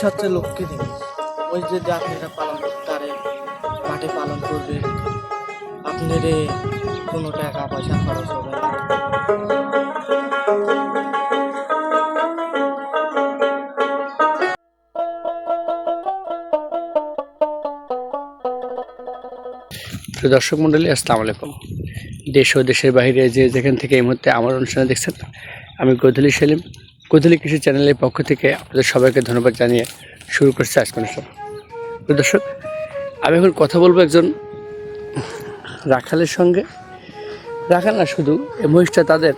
মহিষ হচ্ছে লক্ষ্মী জিনিস মহিষ যদি আপনারা পালন করতে মাঠে পালন করবে আপনারে কোনো টাকা পয়সা খরচ হবে প্রিয় দর্শক মণ্ডলী, আসসালামু আলাইকুম। দেশ ও দেশের বাইরে যে যেখান থেকে এই মুহূর্তে আমার অনুষ্ঠানে দেখছেন, আমি গধুলি সেলিম। গধুলি কৃষি চ্যানেলের পক্ষ থেকে আপনাদের সবাইকে ধন্যবাদ জানিয়ে শুরু করছে আজকের অনুষ্ঠান। দর্শক, আমি এখন কথা বলব একজন রাখালের সঙ্গে। রাখাল না, শুধু এই মহিষটা তাদের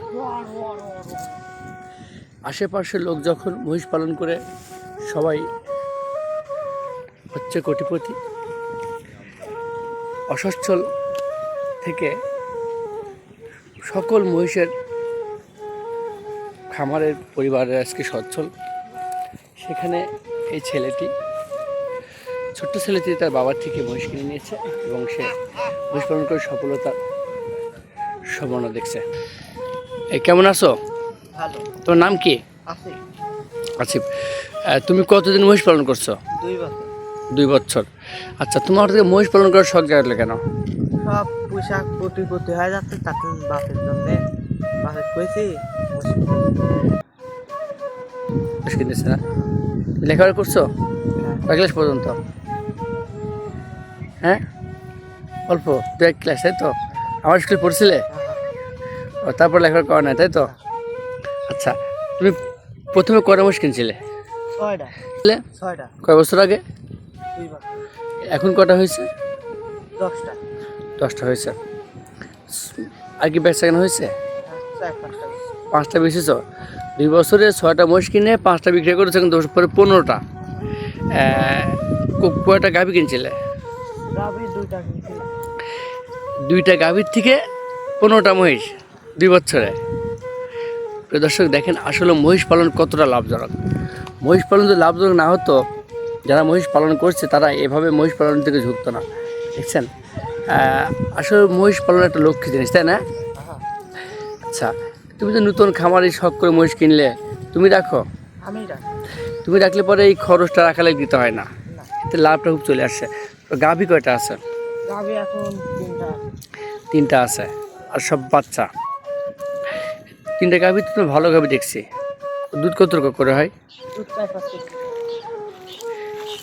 আশেপাশের লোক যখন মহিষ পালন করে, সবাই হচ্ছে কোটিপতি। অসচ্ছল থেকে সকল মহিষের খামারের পরিবারের আজকে সচ্ছল। সেখানে এই ছেলেটি ছোট্ট ছেলেটি তার বাবার থেকে মহিষ কিনে নিয়েছে এবং সে মহিষ পালন করে সফলতার সম্ভাবনা দেখছে। এই কেমন আছো? ভালো। তোমার নাম কি? আসিফ। তুমি কতদিন মহিষ পালন করছ? দুই বছর। দুই বছর। আচ্ছা তোমার থেকে মহিষ পালন করার শখ জাগলো কেন? সব পোশাক কোটিপতি হয়ে যাচ্ছে তাতে বাপের জন্য লেখাপড়া করছ? কয় ক্লাস পর্যন্ত? হ্যাঁ? অল্প দু এক ক্লাস তাই তো? আমার স্কুলে পড়ছিলে? ও তারপর লেখাপড়া করা নাই তাই তো? আচ্ছা তুমি প্রথমে কটা মাস কিনছিলে? কয় বছর আগে? এখন কটা হয়েছে? দশটা। দশটা হয়েছে। আর কি বেচা কেনা হয়েছে? পাঁচটা। পাঁচটা দুই বছরে ছয়টা মহিষ কিনে পাঁচটা বিক্রি করেছে কিন্তু পরে পনেরোটা। কয়টা গাভি কিনছিলে? দুইটা গাভীর থেকে পনেরোটা মহিষ দুই বছরে। দর্শক দেখেন আসলে মহিষ পালন কতটা লাভজনক। মহিষ পালন যদি লাভজনক না হতো যারা মহিষ পালন করছে তারা এভাবে মহিষ পালন থেকে ঝুঁকতো না। দেখছেন? আসলে মহিষ পালন একটা লক্ষ্মী জিনিস তাই না? আচ্ছা তুমি তো নতুন খামারে শখ করে মহিষ কিনলে তুমি রাখো। আমি রাখি। তুমি রাখলে পরে এই খরচটা রাখালে দিতে হয় না। এতে লাভটা খুব চলে আসে। গাভী কয়টা আছে? গাভী এখন তিনটা। তিনটা আছে আর সব বাচ্চা। তিনটা গাভী তো ভালো গাভী দেখছি। দুধ কত রকম করে হয়?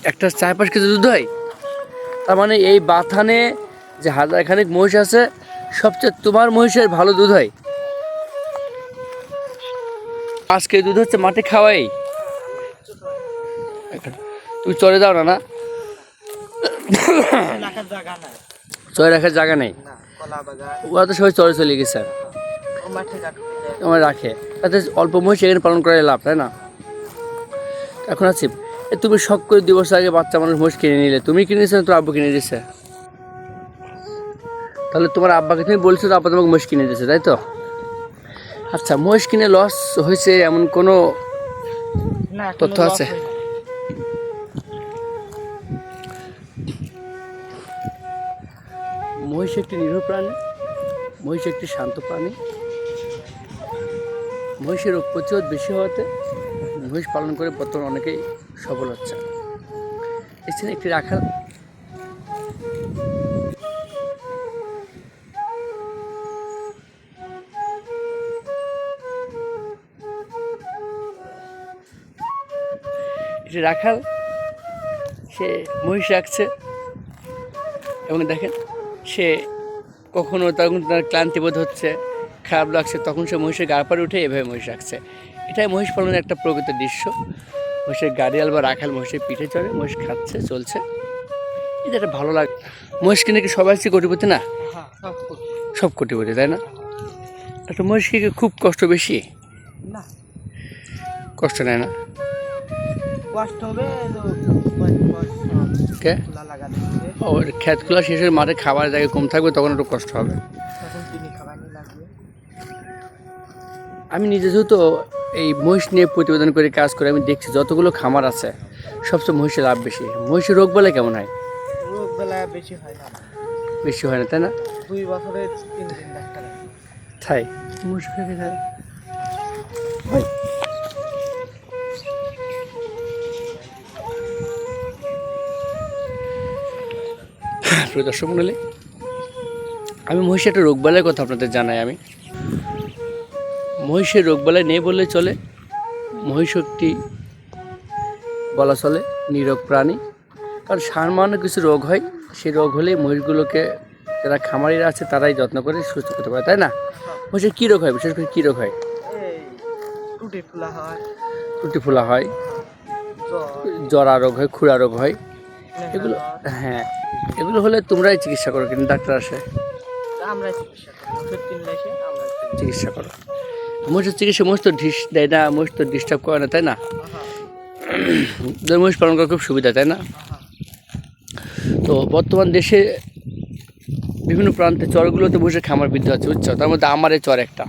একটা চার পাঁচ কেজি দুধ হয়? তার মানে এই বাথানে যে হাজার খানিক মহিষ আছে সবচেয়ে তোমার মহিষের ভালো দুধ হয়? কেজি দুধ হচ্ছে মাঠে খাওয়াই। তুমি চলে যাও না না? চলে রাখার জায়গা নেই। ওরা তো সবাই চলে চলে গেছে। আমার রাখে। তাতে অল্প মহিষ এখানে পালন করাই লাভ, তাই না? এখন আছি। তুমি শখ করে দুই বছর আগে বাচ্চা মানুষ মহিষ কিনে নিলে। তুমি কিনে দিয়েছ তোর আব্বু কিনে দিয়েছে? তাহলে তোমার আব্বাকে তুমি বলছো তো আব্বা তোমাকে মহিষ কিনে দিয়েছে, তাই তো? আচ্ছা মহিষ কিনে লস হয়েছে এমন কোনো তথ্য আছে? মহিষ একটি নিরীহ প্রাণী মহিষ একটি শান্ত প্রাণী। মহিষের রোগ প্রতিরোধ বেশি হওয়াতে মহিষ পালন করে বর্তমানে অনেকেই সফল হচ্ছে। এছাড়া একটি রাখাল একটি রাখাল সে মহিষ রাখছে। এবং দেখেন সে কখনো তখন তার ক্লান্তি বোধ হচ্ছে খারাপ লাগছে তখন সে মহিষের গা পারে উঠে এভাবে মহিষ রাখছে। এটাই মহিষ পালনের একটা প্রকৃত দৃশ্য। মহিষের গাড়িয়াল বা রাখাল মহিষের পিঠে চড়ে মহিষ খাচ্ছে চলছে। এটা একটা ভালো লাগে মহিষ কিনে কি সবাই সে কোটিপতি না? সব কোটিপতি তাই না? একটা মহিষ কি খুব কষ্ট বেশি? না। কষ্ট নেয় না? কষ্ট হবে ও খেতগুলো শেষের মাঠে খাবার জায়গায় কম থাকবে তখন একটু কষ্ট হবে। আমি নিজে যেহেতু এই মহিষ নিয়ে প্রতিবেদন করে কাজ করে আমি দেখছি যতগুলো খামার আছে সবচেয়ে মহিষের লাভ বেশি। মহিষের রোগ বলে কেমন হয়? রোগ বেলা বেশি হয় না। বেশি হয় না তাই না? দুই বছরে তিন দিন ডাক্তার তাই? মহিষ প্রিয় দর্শক মণ্ডলী আমি মহিষের একটা রোগবালের কথা আপনাদের জানাই আমি। মহিষের রোগবালাই নেই বললে চলে মহিষ একটি বলা চলে নিরোগ প্রাণী। কারণ সামান্য কিছু রোগ হয় সেই রোগ হলে মহিষগুলোকে যারা খামারিরা আছে তারাই যত্ন করে সুস্থ করতে পারে তাই না? মহিষের কী রোগ হয়? বিশেষ করে কী রোগ হয়? টুটি ফুলা হয়। টুটি ফোলা হয় জ্বর। জরা রোগ হয় খুরা রোগ হয় এগুলো হ্যাঁ এগুলো হলে তোমরাই চিকিৎসা করো কিন্তু ডাক্তার আসে। আমরা চিকিৎসা করি। মহিষের চিকিৎসা মহিষ তো ঢিস দেয় না মহিষ তো ডিস্টার্ব করে না তাই না? মহিষ পালন করা খুব সুবিধা তাই না? তো বর্তমান দেশে বিভিন্ন প্রান্তে চরগুলোতে মহিষের খামার বৃদ্ধি হচ্ছে বুঝছ? তার মধ্যে আমার এই চর একটা।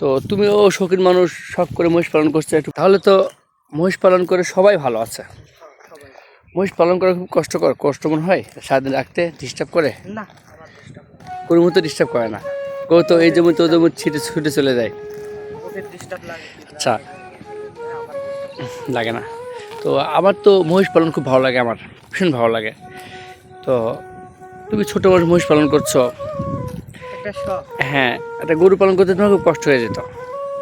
তো তুমিও শৌখিন মানুষ শখ করে মহিষ পালন করছ একটু। তাহলে তো মহিষ পালন করে সবাই ভালো আছে। মহিষ পালন করা খুব কষ্টকর কষ্ট মনে হয়? সারাদিন রাখতে ডিস্টার্ব করে? না। কোনো মতো ডিস্টার্ব করে না। কেউ তো এই জমি তো জমি ছিটে ছুটে চলে যায়। আচ্ছা। লাগে না। তো আমার তো মহিষ পালন খুব ভালো লাগে আমার। ভীষণ ভালো লাগে। তো তুমি ছোটো মানুষ মহিষ পালন করছ। হ্যাঁ একটা গরু পালন করতে তোমার খুব কষ্ট হয়ে যেত।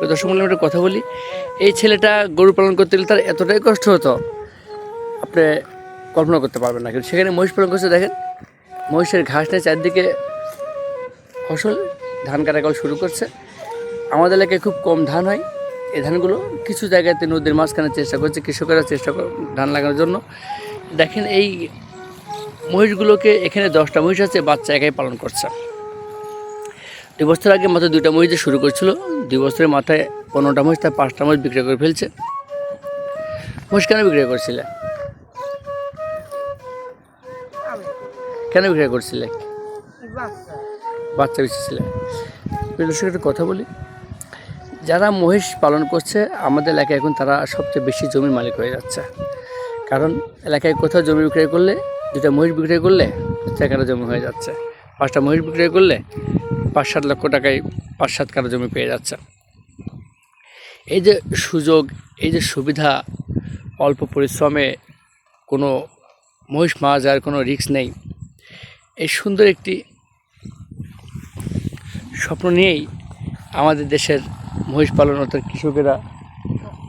দর্শক মূল্য একটা কথা বলি। এই ছেলেটা গরু পালন করতে গেলে তার এতটাই কষ্ট হতো। আপনি কল্পনা করতে পারবেন না। কিন্তু সেখানে মহিষ পালন করছে, দেখেন, মহিষের ঘাস নিয়ে চারদিকে ফসল, ধান কাটাকাল শুরু করছে। আমাদের এলাকায় খুব কম ধান হয়। এই ধানগুলো কিছু জায়গাতে নদীর মাঝখানে চেষ্টা করছে, কৃষকেরা চেষ্টা করে, ধান লাগানোর জন্য। দেখেন, এই মহিষগুলোকে এখানে দশটা মহিষ আছে, বাচ্চা একাই পালন করছে। দুই বছর আগে মাত্র দুইটা মহিষ শুরু করেছিল। দুই বছরের মাথায় পনেরোটা মহিষ, তার পাঁচটা মহিষ বিক্রি করে ফেলছে। মহিষ কেন বিক্রি করছিলে। কেন বিক্রি করছিলে? বাচ্চা। বাচ্চা বেঁচেছিলে। দর্শক একটা কথা বলি। যারা মহিষ পালন করছে আমাদের এলাকায় এখন তারা সবচেয়ে বেশি জমির মালিক হয়ে যাচ্ছে। কারণ এলাকায় কোথাও জমি বিক্রয় করলে দুটা মহিষ বিক্রয় করলে চার জমি হয়ে যাচ্ছে। পাঁচটা মহিষ বিক্রয় করলে পাঁচ সাত লক্ষ টাকায় পাঁচ সাত কাটা জমি পেয়ে যাচ্ছে। এই যে সুযোগ এই যে সুবিধা অল্প পরিশ্রমে কোনো মহিষ মারা যাওয়ার কোনো রিস্ক নেই। এই সুন্দর একটি স্বপ্ন নিয়েই আমাদের দেশের মহিষ পালন অর্থাৎ কৃষকেরা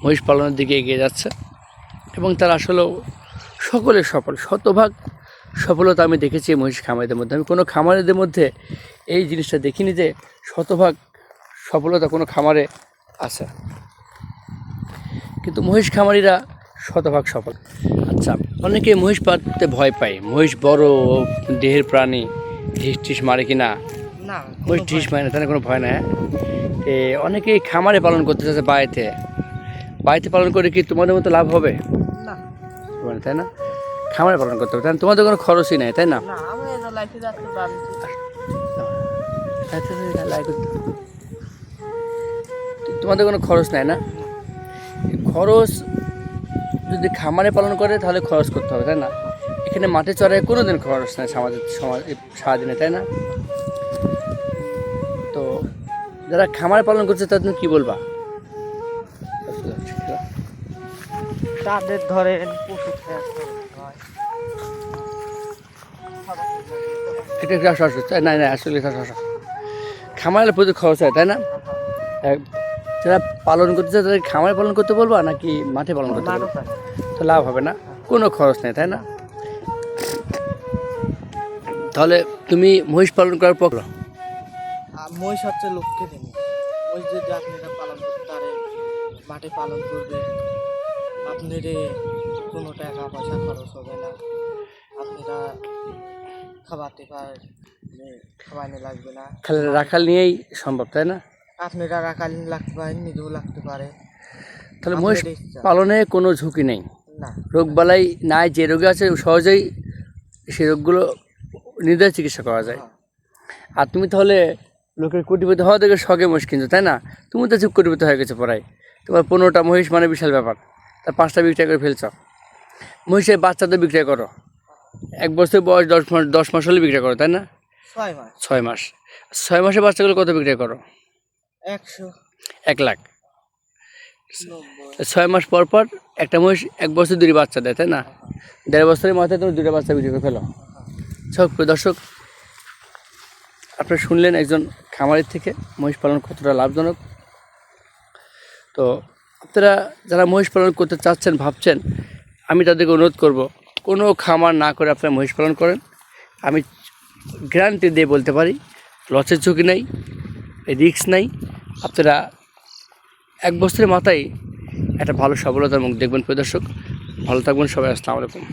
মহিষ পালনের দিকে এগিয়ে যাচ্ছে এবং তারা আসলেও সকলে সফল, শতভাগ সফলতা আমি দেখেছি মহিষ খামারিদের মধ্যে। আমি কোনো খামারিদের মধ্যে এই জিনিসটা দেখিনি যে শতভাগ সফলতা কোনো খামারে আছে। কিন্তু মহিষ খামারিরা শতভাগ সফল। আচ্ছা অনেকে মহিষ পালতে ভয় পায়। মহিষ বড় দেহের প্রাণী ঢিস টিস মারে কি না না মহিষ ঢিস মারে না তাহলে কোনো ভয় নাই হ্যাঁ? এ অনেকেই খামারে পালন করতে চাচ্ছে বাড়িতে। বাড়িতে পালন করে কি তোমাদের মতো লাভ হবে? না। তাই না? খামারে পালন করতে হবে না? তোমাদের কোনো খরচই নাই তাই না? না। তোমাদের কোনো খরচ নাই না। খরচ যদি খামারে পালন করে তাহলে খরচ করতে হবে তাই না? এখানে মাঠে চড়ায় কোনো দিন খরচ নাই সমাজের সমাজ সারাদিনে তাই না? তো যারা খামারে পালন করছে তাদের কি বলবা? তাদের ধরেন পশু হয়। এটা আসো আসো না না আসলে এটা আসো, আসো। খামারে প্রচুর খরচ হয় তাই না? যারা পালন করতে চায় তাদের খামারে পালন করতে বলব নাকি মাঠে পালন করতে বলব? তো লাভ হবে না কোনো খরচ নেই তাই না? তাহলে তুমি মহিষ পালন করার পর মহিষ হচ্ছে লক্ষ্যে দিন মহিষ যদি আপনারা পালন করতে পারেন মাঠে পালন করবে। আপনার কোনো টাকা পয়সা খরচ হবে না। আপনারা খাবারতে পার খাওয়ানো লাগবে না। খালি রাখাল নিয়েই সম্ভব তাই না? আপনারা রাখালিন লাগতে পারে নিজেও লাগতে পারে। তাহলে মহিষ পালনে কোনো ঝুঁকি নেই? না। রোগবালাই নাই যে রোগে আছে সহজেই সেই রোগগুলো নির্দায় চিকিৎসা করা যায়। হ্যাঁ। আর তুমি তাহলে লোকের কোটিপতি হওয়া দেখে শখে মহিষ কিনছো তাই না? তুমি তো চুপ কোটিপতি হয়ে গেছো পড়াই তোমার পনেরোটা মহিষ মানে বিশাল ব্যাপার। তার পাঁচটা বিক্রয় করে ফেলছ। মহিষের বাচ্চাদের বিক্রয় করো। এক বছর বয়স দশ মাস দশ মাস হলে বিক্রয় করো তাই না? ছয় মাস। ছয় মাস। ছয় মাসের বাচ্চাগুলো কত বিক্রয় করো? একশো এক লাখ। ছয় মাস পর পর একটা মহিষ এক বছর দুটি বাচ্চা দেয় তাই না? দেড় বছরের মাথায় তুমি দুটো বাচ্চা বিক্রি করে ফেলো। সব দর্শক আপনারা শুনলেন একজন খামারের থেকে মহিষ পালন কতটা লাভজনক। তো আপনারা যারা মহিষ পালন করতে চাচ্ছেন ভাবছেন আমি তাদেরকে অনুরোধ করব কোনো খামার না করে আপনারা মহিষ পালন করেন। আমি গ্যারান্টি দিয়ে বলতে পারি লসের ঝুঁকি নেই। রিস্ক নাই। আপনারা এক বছরের মাথায় একটা ভালো সফলতার মুখ দেখবেন প্রদর্শক ভালো থাকবেন সবাই, আসসালামু আলাইকুম।